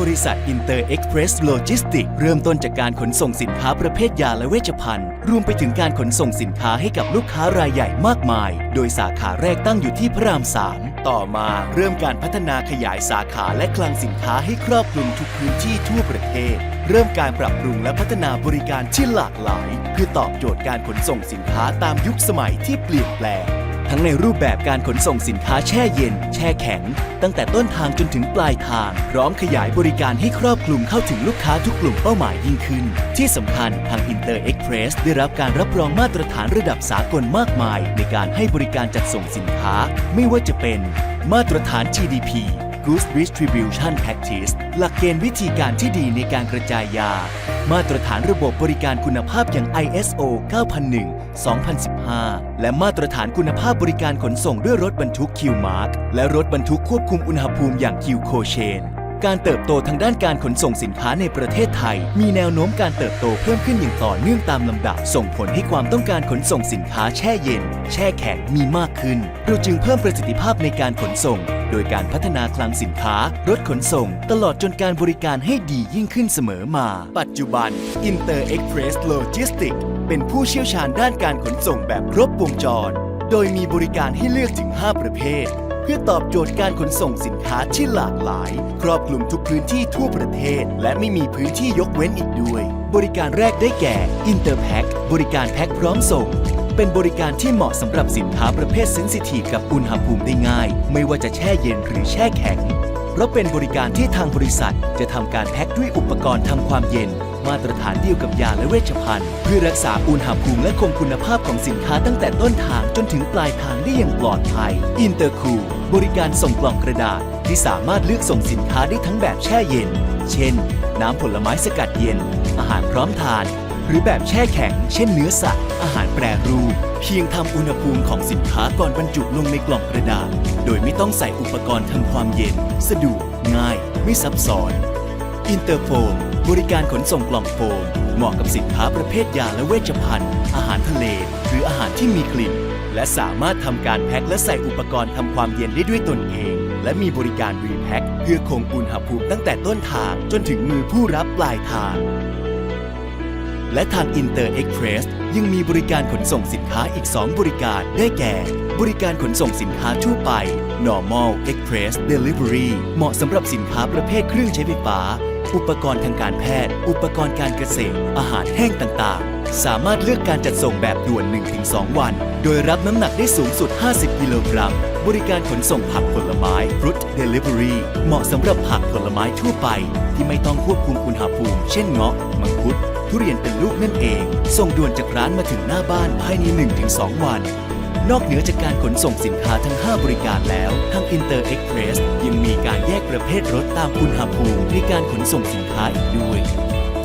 บริษัทอินเตอร์เอ็กเพรสโลจิสติกเริ่มต้นจากการขนส่งสินค้าประเภทยาและเวชภัณฑ์ รวมไปถึงการขนส่งสินค้าให้กับลูกค้ารายใหญ่มากมาย โดยสาขาแรกตั้งอยู่ที่พระราม3ต่อมาเริ่มการพัฒนาขยายสาขาและคลังสินค้าให้ครอบคลุมทุกพื้นที่ทั่วประเทศ เริ่มการปรับปรุงและพัฒนาบริการที่หลากหลาย เพื่อตอบโจทย์การขนส่งสินค้าตามยุคสมัยที่เปลี่ยนแปลง ทั้งในรูปแบบการขนส่งสินค้าแช่เย็น แช่แข็ง ตั้งแต่ต้นทางจนถึงปลายทาง พร้อมขยายบริการให้ครอบคลุมเข้าถึงลูกค้าทุกกลุ่มเป้าหมายยิ่งขึ้น ที่สำคัญทาง Inter Express ได้รับการรับรองมาตรฐานระดับสากลมากมาย ในการให้บริการจัดส่งสินค้า ไม่ว่าจะเป็น มาตรฐาน GDP Goods Distribution Practice หลักเกณฑ์วิธีการที่ดีในการกระจายยา มาตรฐานระบบบริการคุณภาพอย่าง ISO 9001 2015 และมาตรฐานคุณภาพบริการขนส่งด้วยรถบรรทุก Q-Mark และรถบรรทุกควบคุมอุณหภูมิอย่าง Q c o c h a i n การเติบโตทางด้านการขนส่งสินค้าในประเทศไทย มีแนวโน้มการเติบโตเพิ่มขึ้นอย่างต่อเนื่องตามลำดับ ส่งผลให้ความต้องการขนส่งสินค้าแช่เย็น แช่แข็งมีมากขึ้น เราจึงเพิ่มประสิทธิภาพในการขนส่ง โดยการพัฒนาคลังสินค้า รถขนส่ง ตลอดจนการบริการให้ดียิ่งขึ้นเสมอมา ปัจจุบัน Inter Express Logistics เป็นผู้เชี่ยวชาญด้านการขนส่งแบบครบวงจร โดยมีบริการให้เลือกถึง 5 ประเภท พื่อตอบโจทย์การขนส่งสินค้าที่หลากหลาย ครอบคลุมทุกพื้นที่ทั่วประเทศ และไม่มีพื้นที่ยกเว้นอีกด้วย บริการแรกได้แก่ Interpack บริการแพ็คพร้อมส่ง เป็นบริการที่เหมาะสำหรับสินค้าประเภทเซนซิทีฟกับอุณหภูมิได้ง่าย ไม่ว่าจะแช่เย็นหรือแช่แข็ง เพราะเป็นบริการที่ทางบริษัท จะทำการแพ็คด้วยอุปกรณ์ทำความเย็นมาตรฐานเดียวกับยาและเวชภัณฑ์ เพื่อรักษาอุณหภูมิและคงคุณภาพของสินค้าตั้งแต่ต้นทางจนถึงปลายทางได้อย่างปลอดภัย Intercool บริการส่งกล่องกระดาษที่สามารถเลือกส่งสินค้าได้ทั้งแบบแช่เย็น เช่น น้ำผลไม้สกัดเย็น อาหารพร้อมทาน หรือแบบแช่แข็ง เช่นเนื้อสัตว์ อาหารแปรรูป เพียงทำอุณหภูมิของสินค้าก่อนบรรจุลงในกล่องกระดาษ โดยไม่ต้องใส่อุปกรณ์ทำความเย็น สะดวกง่าย ไม่ซับซ้อน อินเตอร์โฟมบริการขนส่งกล่องโฟม เหมาะกับสินค้าประเภทยาและเวชภัณฑ์ อาหารทะเล หรืออาหารที่มีกลิ่น และสามารถทำการแพ็คและใส่อุปกรณ์ทำความเย็นได้ด้วยตนเอง และมีบริการรีแพ็คเพื่อคงอุณหภูมิตั้งแต่ต้นทางจนถึงมือผู้รับปลายทาง และทาง Inter Express ยังมีบริการขนส่งสินค้าอีก 2 บริการได้แก่ บริการขนส่งสินค้าทั่วไป Normal Express Delivery เหมาะสำหรับสินค้าประเภทเครื่องใช้ไฟฟ้า อุปกรณ์ทางการแพทย์ อุปกรณ์การเกษตร อาหารแห้งต่างๆ สามารถเลือกการจัดส่งแบบด่วน 1-2 วัน โดยรับน้ำหนักได้สูงสุด 50 กิโลกรัม บริการขนส่งผักผลไม้ Fruit Delivery เหมาะสำหรับผักผลไม้ทั่วไป ที่ไม่ต้องควบคุมอุณหภูมิ เช่นเงาะ มังคุด ทุเรียนเป็นลูกนั่นเอง ส่งด่วนจากร้านมาถึงหน้าบ้านภายใน 1-2 วัน นอกเหนือจากการขนส่งสินค้าทั้ง 5 บริการแล้ว ทาง Inter Express ยังมีการแยกประเภทรถตามอุณหภูมิในการขนส่งสินค้าอีกด้วย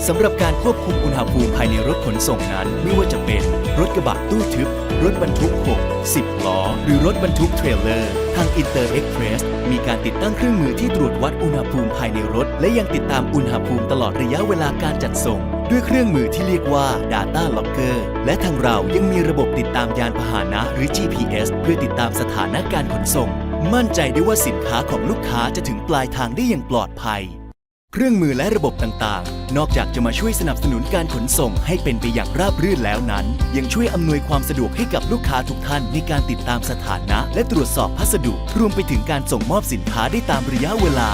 สำหรับการควบคุมอุณหภูมิภายในรถขนส่งนั้น ไม่ว่าจะเป็นรถกระบะตู้ทึบ รถบรรทุก 6 10 ล้อ หรือรถบรรทุกเทรลเลอร์ ทาง Inter Express มีการติดตั้งเครื่องมือที่ตรวจวัดอุณหภูมิภายในรถ และยังติดตามอุณหภูมิตลอดระยะเวลาการจัดส่ง ด้วยเครื่องมือที่เรียกว่า Data Logger และทางเรายังมีระบบติดตามยานพาหนะหรือ GPS เพื่อติดตามสถานะการขนส่ง มั่นใจได้ว่าสินค้าของลูกค้าจะถึงปลายทางได้อย่างปลอดภัย เครื่องมือและระบบต่างๆ นอกจากจะมาช่วยสนับสนุนการขนส่งให้เป็นไปอย่างราบรื่นแล้วนั้น ยังช่วยอำนวยความสะดวกให้กับลูกค้าทุกท่านในการติดตามสถานะ และตรวจสอบพัสดุ รวมไปถึงการส่งมอบสินค้าได้ตามระยะเวลา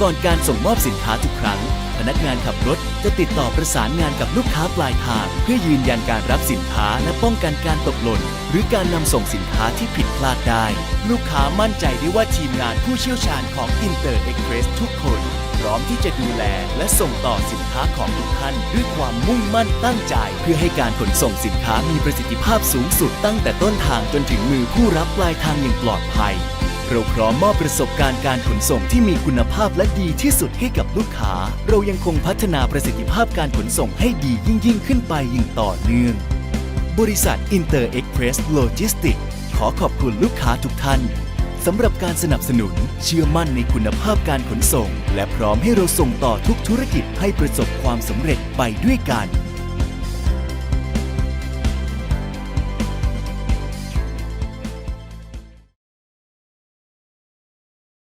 ก่อนการส่งมอบสินค้าทุกครั้ง พนักงานขับรถจะติดต่อประสานงานกับลูกค้าปลายทาง เพื่อยืนยันการรับสินค้าและป้องกันการตกหล่น หรือการนำส่งสินค้าที่ผิดพลาดได้ ลูกค้ามั่นใจได้ว่าทีมงานผู้เชี่ยวชาญของ Inter Express ทุกคน ร้อมที่จะดูแล และส่งต่อสินค้าของทุกท่านด้วยความมุ่งมั่นตั้งใจ เพื่อให้การขนส่งสินค้ามีประสิทธิภาพสูงสุดตั้งแต่ต้นทางจนถึงมือผู้รับปลายทางอย่างปลอดภัยเราพร้อมมอบประสบการณ์การขนส่งที่มีคุณภาพและดีที่สุดให้กับลูกค้า เรายังคงพัฒนาประสิทธิภาพการขนส่งให้ดียิ่งยิ่งขึ้นไปอย่างต่อเนื่อง บริษัท Inter Express Logistics ขอขอบคุณลูกค้าทุกท่าน สำหรับการสนับสนุน เชื่อมั่นในคุณภาพการขนส่ง และพร้อมให้เราส่งต่อทุกธุรกิจให้ประสบความสำเร็จไปด้วยกัน